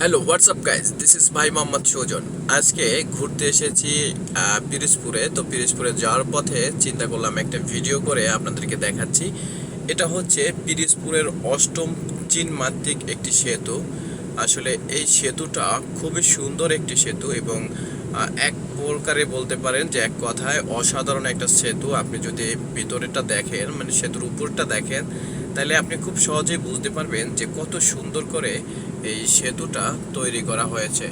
Hello WhatsApp guys this is ভাই মোহাম্মদ সুজন আজকে ঘুরতে এসেছি পিরোজপুরে। তো পিরোজপুরে যাওয়ার পথে চিন্তা করলাম একটা ভিডিও করে আপনাদেরকে দেখাচ্ছি। এটা হচ্ছে পিরোজপুরের অষ্টম চীন মাত্রিক একটি সেতু। আসলে এই সেতুটা খুবই সুন্দর একটি সেতু এবং এক প্রকারে বলতে পারেন যে এক কথায় অসাধারণ একটা সেতু। আপনি যদি ভিতরেটা দেখেন মানে সেতুর উপরটা দেখেন তাহলে আপনি খুব সহজেই বুঝতে পারবেন যে কত সুন্দর করে এই সেতুটা তৈরি করা হয়েছে।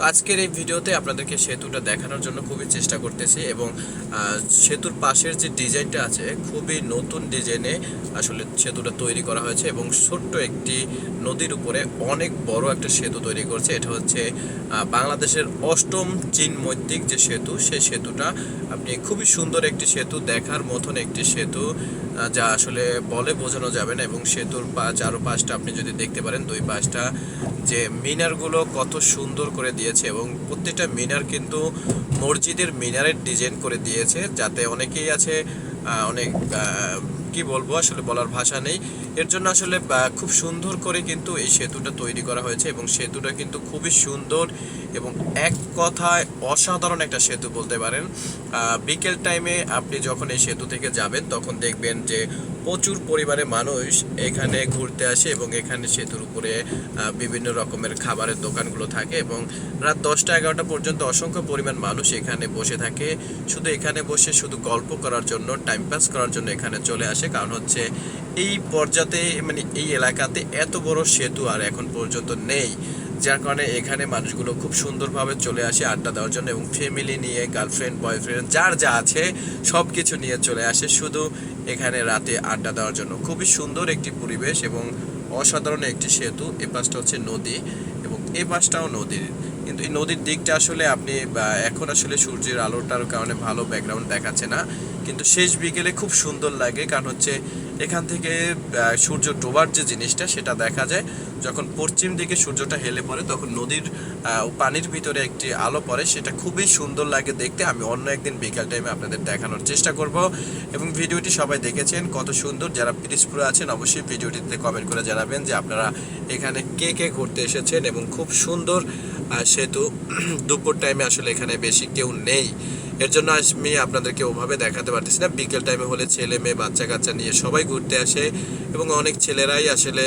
তো আজকের এই ভিডিওতে আপনাদেরকে সেতুটা দেখানোর জন্য খুবই চেষ্টা করতেছি এবং সেতুর পাশের যে ডিজাইনটা আছে, খুবই নতুন ডিজাইনে আসলে সেতুটা তৈরি করা হয়েছে এবং ছোট্ট একটি নদীর উপরে অনেক বড় একটা সেতু তৈরি করছে। এটা হচ্ছে বাংলাদেশের অষ্টম চীন মৈত্রিক যে সেতু, সেই সেতুটা আপনি খুবই সুন্দর একটি সেতু, দেখার মতন একটি সেতু যা আসলে বলে বোঝানো যাবে না এবং সেতুর পা চারো পাশটা আপনি যদি দেখতে পারেন, দুই পাশটা যে মিনারগুলো কত সুন্দর করে দিয়েছে এবং প্রত্যেকটা মিনার কিন্তু মসজিদের মিনারের ডিজাইন করে দিয়েছে যাতে অনেকেই আছে অনেক কি বলব, আসলে বলার ভাষা নেই। এর জন্য আসলে খুব সুন্দর করে কিন্তু এই সেতুটা তৈরি করা হয়েছে এবং সেতুটা কিন্তু খুবই সুন্দর এবং এক কথায় অসাধারণ একটা সেতু বলতে পারেন। বিকেল টাইমে আপনি যখন এই সেতু থেকে যাবেন, তখন দেখবেন যে প্রচুর পরিমাণে মানুষ এখানে ঘুরতে আসে এবং এখানে সেতুর উপরে বিভিন্ন রকমের খাবারের দোকানগুলো থাকে এবং রাত দশটা এগারোটা পর্যন্ত অসংখ্য পরিমাণ মানুষ এখানে বসে থাকে। শুধু এখানে বসে শুধু গল্প করার জন্য টাইম পাস করার জন্য এখানে চলে আসে। কারণ হচ্ছে এই পর্যাতে মানে এই এলাকাতে এত বড় সেতু আর এখন পর্যন্ত নেই, যার কারণে এখানে মানুষগুলো খুব সুন্দরভাবে চলে আসে আড্ডা দেওয়ার জন্য এবং ফ্যামিলি নিয়ে গার্লফ্রেন্ড বয়ফ্রেন্ড যার যা আছে সব কিছু নিয়ে চলে আসে। শুধু এখানে রাতে আড্ডা দেওয়ার জন্য। খুবই সুন্দর একটি পরিবেশ এবং অসাধারণ একটি সেতু। এ পাশটা হচ্ছে নদী এবং এ পাশটাও নদীর কিন্তু এই নদীর দিকটা আসলে আপনি এখন আসলে সূর্যের আলোটার কারণে ভালো ব্যাকগ্রাউন্ড দেখাচ্ছে না। কিন্তু শেষ বিকেলে খুব সুন্দর লাগে কারণ হচ্ছে এখান থেকে সূর্য ডোবার যে জিনিসটা সেটা দেখা যায়। যখন পশ্চিম দিকে সূর্যটা হেলে পড়ে তখন নদীর পানির ভিতরে একটি আলো পড়ে সেটা খুবই সুন্দর লাগে দেখতে। আমি অন্য একদিন বিকাল টাইমে আপনাদের দেখানোর চেষ্টা করব। এবং ভিডিওটি সবাই দেখেছেন কত সুন্দর। যারা পিরিসপুরে আছেন অবশ্যই ভিডিওটিতে কমেন্ট করে জানাবেন যে আপনারা এখানে কে কে ঘুরতে এসেছেন এবং খুব সুন্দর আহ, সেতু দুপুর টাইমে আসলে এখানে বেশি কেউ নেই। এর জন্য আমি আপনাদেরকে ওভাবে দেখাতে পারতেছি না। বিকেল টাইমে হলে ছেলে মেয়ে বাচ্চা কাচ্চা নিয়ে সবাই ঘুরতে আসে এবং অনেক ছেলেরাই আসলে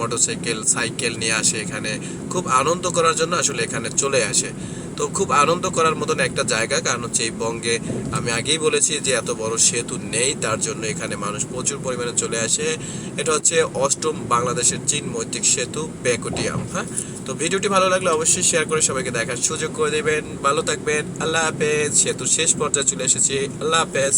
মোটরসাইকেল সাইকেল নিয়ে আসে এখানে। খুব আনন্দ করার জন্য আসলে এখানে চলে আসে। তো খুব আনন্দ করার মতন একটা জায়গা। কারণ হচ্ছে এই বঙ্গে আমি আগেই বলেছি যে এত বড় সেতু নেই, তার জন্য এখানে মানুষ প্রচুর পরিমাণে চলে আসে। এটা হচ্ছে অষ্টম বাংলাদেশের চীন মৈত্রিক সেতু, বেকুটিয়াম হ্যাঁ? তো ভিডিওটি ভালো লাগলে অবশ্যই শেয়ার করে সবাইকে দেখার সুযোগ করে দেবেন। ভালো থাকবেন। আল্লাহ হাফেজ। সেতু শেষ পর্যায়ে চলে এসেছি। আল্লাহ হাফেজ।